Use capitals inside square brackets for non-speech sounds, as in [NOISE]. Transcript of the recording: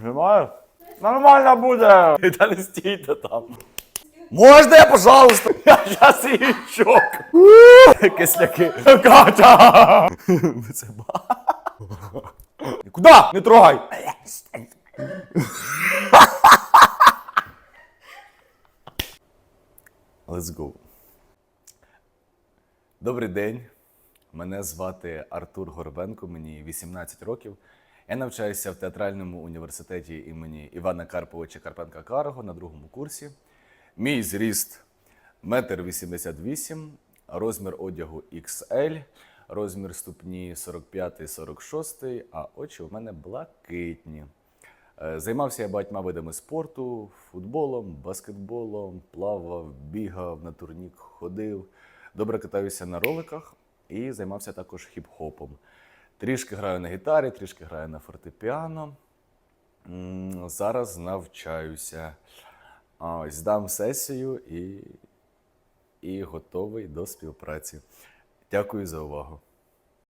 Знімаєш? Нормально буде. Та не стійте там. Можна я, пожалуйста? [LAUGHS] Я зараз її чок. Кисляки. Катя! Це ба. [LAUGHS] Куда? Не трогай! Let's go. Добрий день. Мене звати Артур Горбенко, мені 18 років. Я навчаюся в театральному університеті імені Івана Карповича Карпенка Карого на другому курсі. Мій зріст 1,88 м, розмір одягу XL, розмір ступні 45-46, а очі у мене блакитні. Е, Займався я багатьма видами спорту: футболом, баскетболом, плавав, бігав на турнік, ходив. Добре катаюся на роликах і займався також хіп-хопом. Трішки граю на гітарі, трішки граю на фортепіано. Зараз навчаюся. Здам сесію і, і готовий до співпраці. Дякую за увагу.